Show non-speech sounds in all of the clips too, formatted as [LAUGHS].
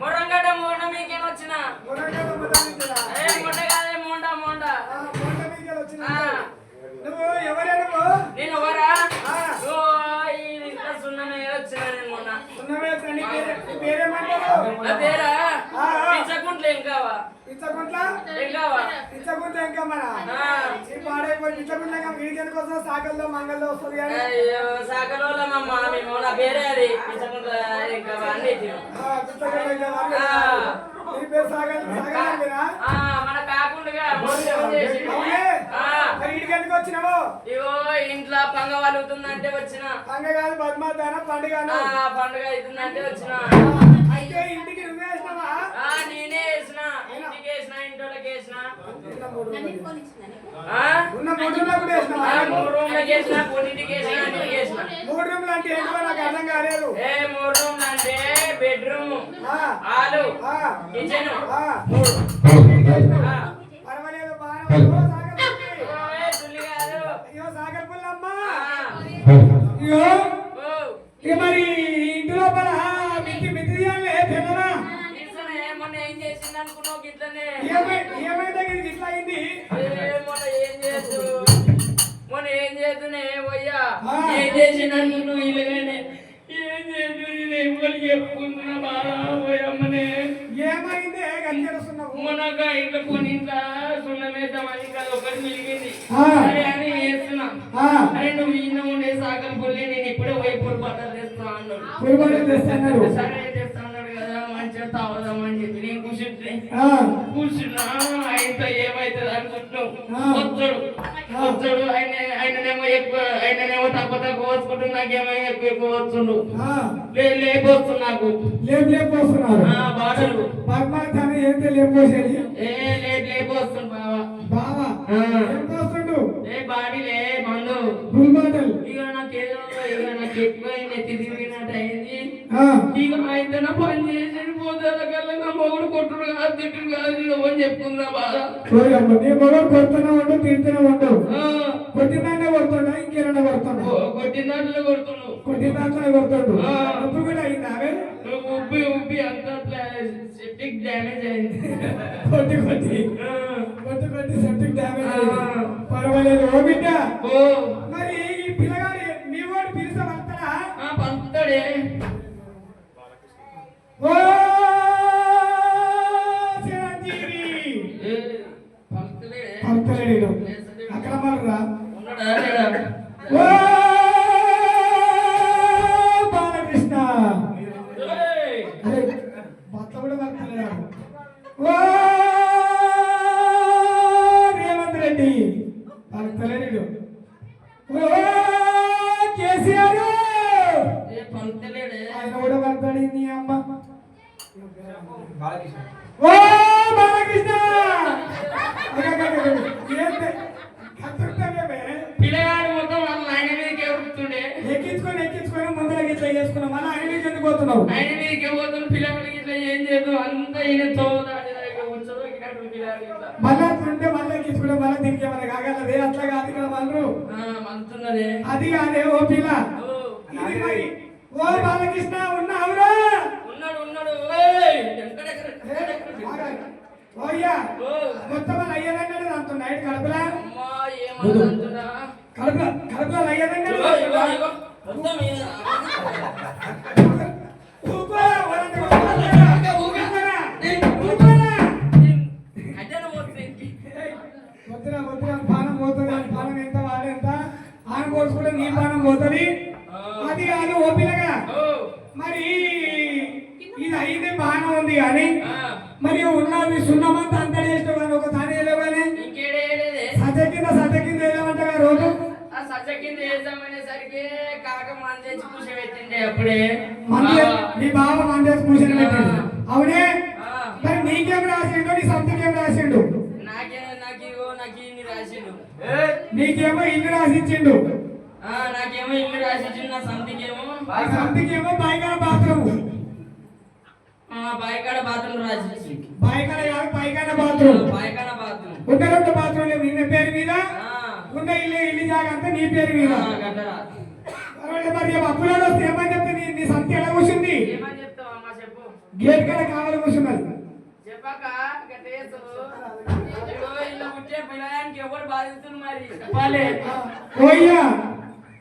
మొరంగడ మోండ మీకేం వచ్చిన? మొండగాదే మోండ మోండ నువ్వు ఎవరే? నువ్వు నేను ఎవరా పేరా? ఇచ్చకుంట్ల ఏం కావా? ఇచ్చకుంట్ల ఏం కావా? ఇచ్చకుంట్ల ఏం కావా పిచ్చగుంట ఇంకా మన ఆ. ఈ పాడైపోయి పిచ్చగుంట ఇంకా వీడికి ఎందుకు వస్తుంది? సాకల్లో మంగల్లో వస్తుంది కానీ. సాకలోల మేము నా పేరే అది. నీ పేరు మీరా ఆ మన కాకుండా వచ్చినావు? ఇగో ఇంట్లో పంగ వలుగుతుందంటే వచ్చిన. పంగ కాదు పద్మాదాన పండుగను ఆ పండుగ అవుతుందంటే వచ్చిన. అయితే ఇంటికి నేనే వేసిన ఇంటికి వేసిన ఇంట్లోకి వేసిన. ఉన్న మూడు ఆ? ఉన్న మూడు రూమ్లో కూడా వేసినావా? ఆ, మూడు రూమ్లకి వేసిన కొన్నింటికి వేసిన అన్నిటికి వేసిన. మూడు రూమ్లు అంటే ఏంటో నాకు అర్థం కాలేదు. ఏ మూడు రూమ్లు అంటే బెడ్రూమ్ ఆ, హాలు కిచెన్. ఆ. మూడు ఆ. పర్వాలేదు ఉంది. అనుకున్నావు గిట్లనే? ఏమై ఇట్లా అయింది మొన్న ఏం చేయొద్దు మొన్న ఏం చేద్దునే పోయ్యా. ఏం అనుకున్నావు ఇలాగనే? ఏం చేద్దు నేను చెప్పుకుంటున్నా బాగా పోయమ్మనే ఏమైంది? గంజేస్తున్నావు మొన్నక ఇంట్లో కొన్ని ఇంట్లో సున్నమేద్దామని ఇంకా ఒకటి మిలిగింది. సరే అని వేస్తున్నా అరే నువ్వు ఈయన ఉండే సాకలు పొల్లి నేను ఇప్పుడే పోయి పొరపాటు తెస్తున్నా అన్నాడు. సరే తెస్తా అన్నాడు కదా మంచిగా తాగుదామని చెప్పి. కూర్చున్నా ఆయనతో ఏమైతుంది అనుకుంటున్నావు ఆ. వచ్చాడు వచ్చాడు ఆయన ఆయననేమో ఎక్కువ ఆయననేమో తక్కువ తక్కువ వచ్చుకుంటూ నాకేమో ఎక్కువ ఎక్కువ వస్తుండు ఆ, లే లేపొచ్చు నాకు. లేపు లేపు వస్తున్నారు బాటలు పద్మార్థాన్ని ఏంటి ఏ లేపొస్తుంది బావా. బావా ఆ. ఏం పోస్తుండు ఏ బాడీలే మందు. Full bottle. ఇక నాకేదో ఇక నాకు ఎక్కువ నెత్తి తిరిగినట్టు అయింది. ఆ, ఇక అయితే నా పని చేసి పోతే కల్లా నా మొగుడు కొట్టుడు కాదు తిట్టుడు కాదు అని చెప్పుకుందా బాధ? నీ మొగడు కొడుతూనే ఉండు తిడుతూనే ఉండు. ఆ, కొట్టిందాన్నే కొడుతుండా ఇంకేనా కొడుతున్నా కొ- కొట్టిన దాంట్లో కొడుతున్నావు కొట్టిందాన్నే కొడుతుండు. ఆ. నొప్పి కూడా అయిందా అవే నువ్వు ఉబ్బి ఉబ్బి అంతా సెప్టిక్ డ్యామేజ్ అయింది. కొట్టి కొట్టి. ఆ, కొట్టి కొట్టి సెప్టిక్ డ్యామేజ్ ఆ. అయింది. పర్వాలేదు ఓ బిడ్డ. మరి ఈ పిల్లగాడి మీ వాడు పిలిస్తే వస్తాడా పంపుతాడే. లేస్తలేడు. అక్రమాలు రా ఉన్నాడా? లేడా? ఓ బాలకృష్ణ! భర్త కూడా పడతలేడు. ఓ రేవంత్ రెడ్డి! పడతలేడు. ఓ కేసీఆర్! ఆయన కూడా నీ అమ్మ. బాలకృష్ణ. మంతున్నదే. అది కాదే ఓ పిల్ల. ఓ, బాలకృష్ణ ఉన్నావురా? ఉన్నాడు ఉన్నాడు? ఓయ్యా ఓ, మొత్తం అయ్యేదన్నాడు దాంతో నైట్ కడపలా? కడప కడపలో అయ్యేదన్నాడు? వద్దురా పానం పోతుంది ఆ పానం ఎంత వాడెంత ఆన పోసుకుంటే నీ పానం పోతుంది అది కాదు ఓ పిల్లగా ఓ, మరి ఇది అయింది బాగానే ఉంది కానీ మరి ఉన్నది సున్నమంతా అంత చేసిన కానీ ఒకసారి సజ కింద సజ కింద వెళ్ళమంటగా రోజు? సజ్జ కింద వేద్దామనేసరికి కాక మంది తెచ్చి కూర్చోబెట్టిండే అప్పుడే. మంది బావా. నీ బావ మందేసి కూర్చొని పెట్టిండు అవునే? మరి నీకేం రాసిండు? నీ సంతకేం రాసిండు? నాకే నాకు ఇన్ని రాసిండు. నీకేమో ఇల్లు రాసిచ్చిండు నాకేమో ఇల్లు రాసిచ్చిండు నా సంతికేమో. సంతకేమో పైకాడ బాత్రూమ్. బాయికాడ బాత్రూమ్ రాసిచ్చి పైకాడ కాదు పైకాడ బాత్రూమ్. బాయికాడ బాత్రూమ్. ఉన్న రెండు బాత్రూమ్ నిన్న పేరు మీద? ఉన్న ఇల్లు ఇల్లు జాగా అంతా నీ పేరు మీద. మరి అప్పులలో వస్తే ఏమని చెప్తే నీ నీ సంత ఎలా కూర్చుంది? ఏమని చెప్తావు అమ్మా చెప్పు. గేట్ కాడ కావాలి కూర్చున్నది. చెప్పు చెప్పాక గట్టేసు ఇదిగో ఇలా ఉంటే పిల్లగానికి ఎవరు బాధితులు మరి? చెప్పాలి.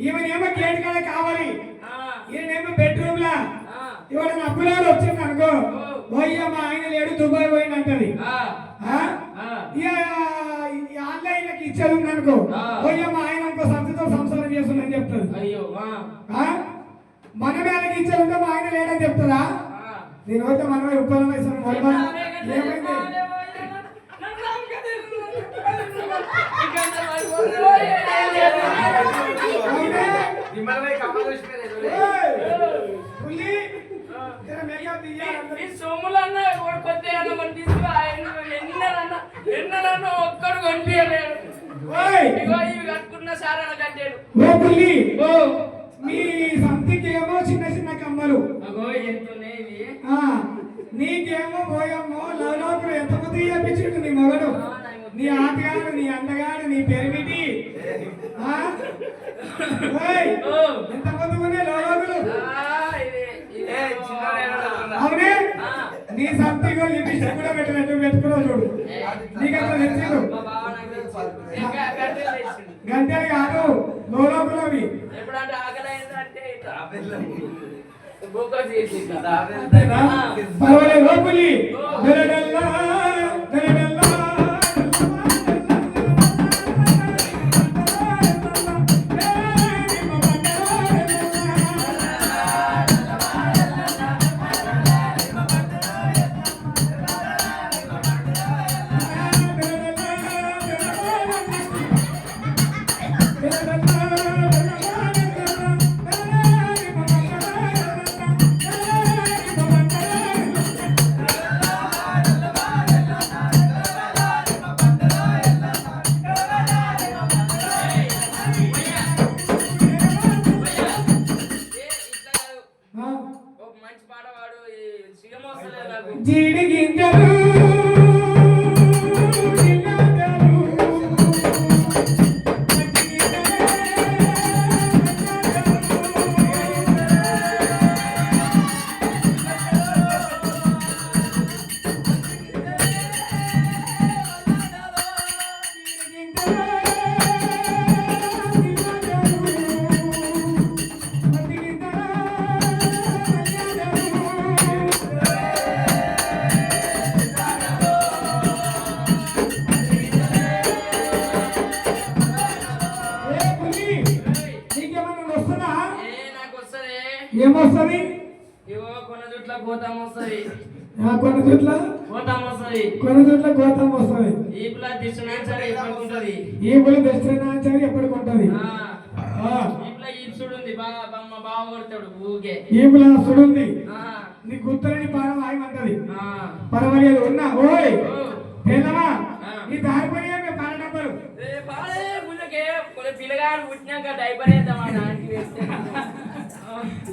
ఈమెనేమో గేట్ కాడ కావాలి. ఈయనేమో బెడ్రూమ్ లా ఇవాళ నా అప్పులాడు వచ్చింది అనుకో. పోయ్య ఆయన లేడు దుబాయ్ పోయింది అంటది ఆన్లైన్ లకి ఇచ్చారు అనుకో. పోయ్య ఆయన ఇంకో సంతతో సంసారం చేస్తుందని చెప్తుంది మన మేళకి ఇచ్చారు మా ఆయన లేడని చెప్తుందా నేను అయితే మనమే ఉపాధి ఏమైంది? [LAUGHS] సొమ్ములన్న కొడుకొద్దే అన్న మనం తీసుకు ఎన్నరన్న ఎన్నరన్న ఓ పుల్లి. ఓ. సంతికేమో చిన్న చిన్న కమ్మలు. అగో నీకేమో పోయమ్మో లవ్ ఎంత ఎంతమంది మగడు. నీ ఆటగాడు నీ అందగాడు నీ పెరిమిటి. ఎంతమంది ఉన్నాయి లోలోకులు అవునే? నీ సంతిగో లిపిస్టిక్ కూడా పెట్టలేదు పెట్టుకున్నావు చూడు. నీకు అసలు నచ్చిండు గంటలు కాదు లోలోకులు అవి పర్వాలేదు లోపలి. Tchau, tchau. వస్తుంది? ఇగో కొన జుట్ల గోతం వస్తుంది. ఆ కొన జుట్ల గోతం వస్తుంది. కొన జుట్ల గోతం వస్తుంది. ఈ పుల దక్షిణాంచారి ఎప్పటికుంటది? ఈ పుల దక్షిణాంచారి ఎప్పటికుంటది? ఈ పిల్లగాడు పుట్టినాక డైపర్ వేద్దామా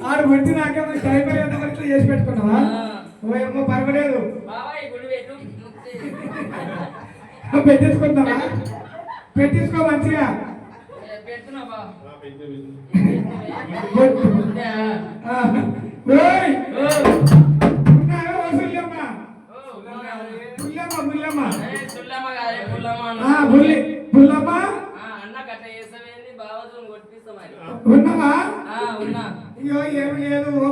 ఆడు పుట్టి నాకేమో టైం అయ్యేంత చేసి పెట్టుకున్నావా? ఓ ఏమో పర్వాలేదు. పెట్టించుకుంటావా పెట్టించుకో మంచిగా. ఉన్నావా ఇంట్లో ఏమి లేదు ఓ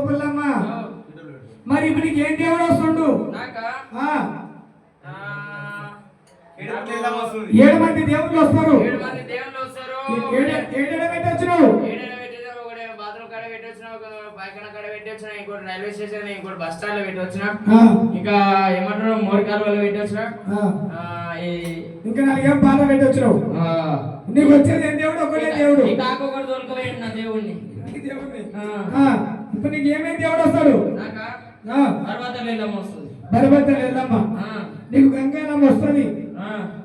మరి ఇప్పుడు నీకు ఏం దేవుడు వస్తుండు? ఏడు మంది దేవుళ్ళు వస్తారు. ఏడేడ ఇంకోటి రైల్వే స్టేషన్ ఇంకోటి బస్ ఇంకా ఏమంటారు మోరి కాలువలో పెట్టొచ్చిన ఇంకా నాలుగేం పాల నీకు వచ్చేది ఏం దేవుడు? దేవుడు. దొరకలేదు నా దేవుడిని ఇప్పుడు నీకు ఏమేమి దేవుడు వస్తాడు వెళ్ళమ్మా ఆ, నీకు గంగానమ్మ వస్తుంది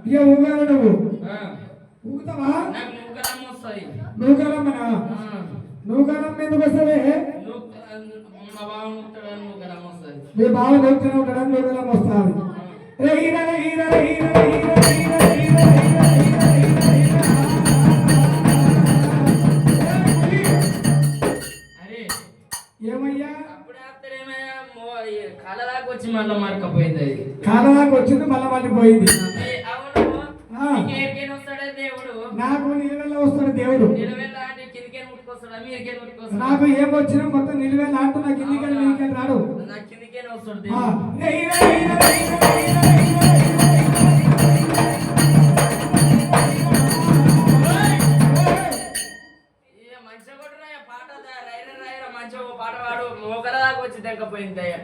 ఇక ఊగాల నువ్వు. ఊగుతావా నూకాలమ్మనా నూకాలమ్మ ఎందుకు వస్తుంది మా బావ నూకుతూనే ఉంటాడు నూకాలమ్మ వస్తుంది హీరా హీరా హీరా హీరా హీరా హీరా హీరా హీరా మరకపోయింది అది కాలం దాకా వచ్చింది మళ్ళీ మళ్ళీ పోయింది. నీకు ఏరికేని వస్తాడే దేవుడు నాకు నిలువెల్ల వస్తాడు దేవుడు నాకు ఏం వచ్చినా మొత్తం నిలువెల్ల అంటూ నాకు ఇంటికి నీకెళ్ళి రాడు పాట పాడు మోకల దాకా వచ్చి తెంకపోయింది అయ్యా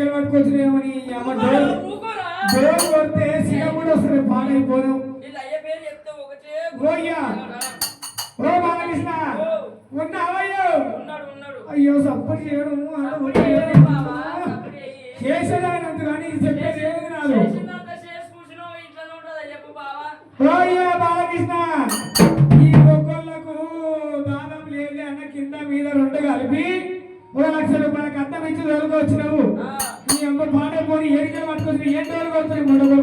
ఏడికలు పట్టుకొచ్చినేమని డోర్ కొడితే సిగం కూడా వస్తుంది ఓయ్యా. ఓ బాలకృష్ణ. ఉన్నావయ్యో. ఉన్నాడు ఉన్నాడు. అయ్యో సపోర్ట్ చేయడం చెయ్యి. చేసేదానంత కానీ చెప్పేది ಎರಿಗೆ ಮಾಡ್ಕೊಂಡ್ರಿ ಎಂಟು ವರ್ಗ ಬರ್ತಾರೆ ಮಾಡೋದು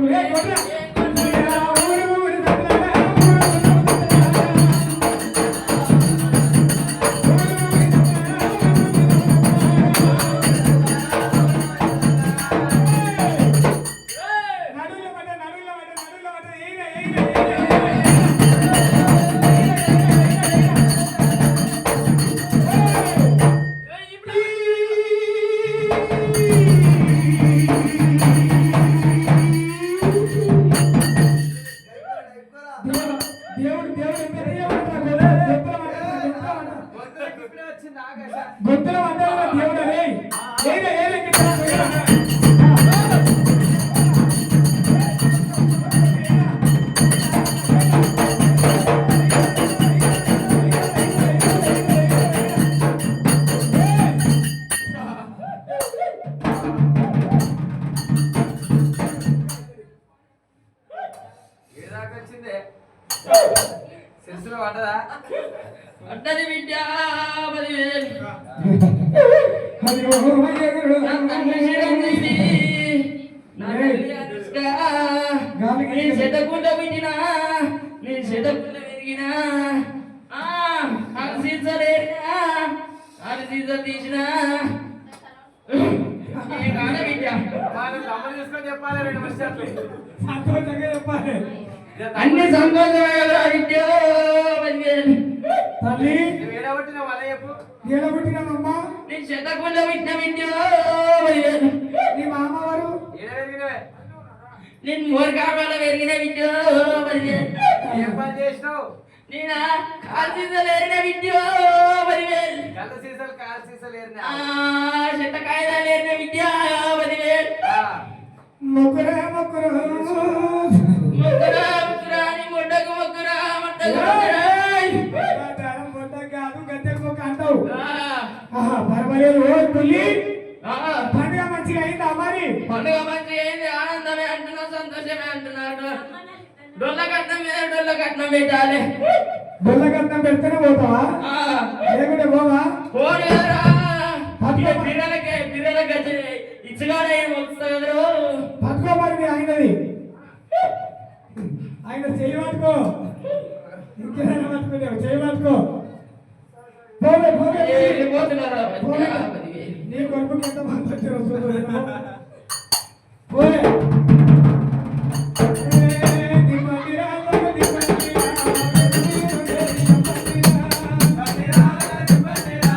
దేవుడు వచ్చింది దేవుడు రే సిరిసిలో పడ్డదా? అడ్డది బిడ్డ. నా శతకుండ పెట్టినా నీ శతకుండ పెరిగినా అలసీసలేరినా అలసీస తీసినా. చెప్పాలి రెండు సంతోషంగా చెప్పాలి. అన్ని తల్లి. ఏడబుట్టినామమ్మా నీ మామవారు? పెరిగిన ఏం పని చేసినావు? నేనా? కాల్చిసలేరిన విద్యో పదివేలు గల్ల సీసాలు కాలు సీసాలు ఏరినా. విద్య పదివేలు మొక్కురా డొల్ల కట్నం మీద డొల్ల కట్నం పెట్టాలి. బొల్లకట్నం పెడితేనే పోతావా? లేకుంటే పోవా. ఇక పిల్లలకి పిల్లలకి ఇచ్చుగానే వస్తుంది కదరు పట్టుకో మరి ఆయనది ఆయన చెయ్యి పట్టుకో. ఇంకేదైనా పట్టుకుంటావు చెయ్యి పట్టుకో. పదివేలు నీ కొడుకు ఎంత మంది వచ్చారో చూడు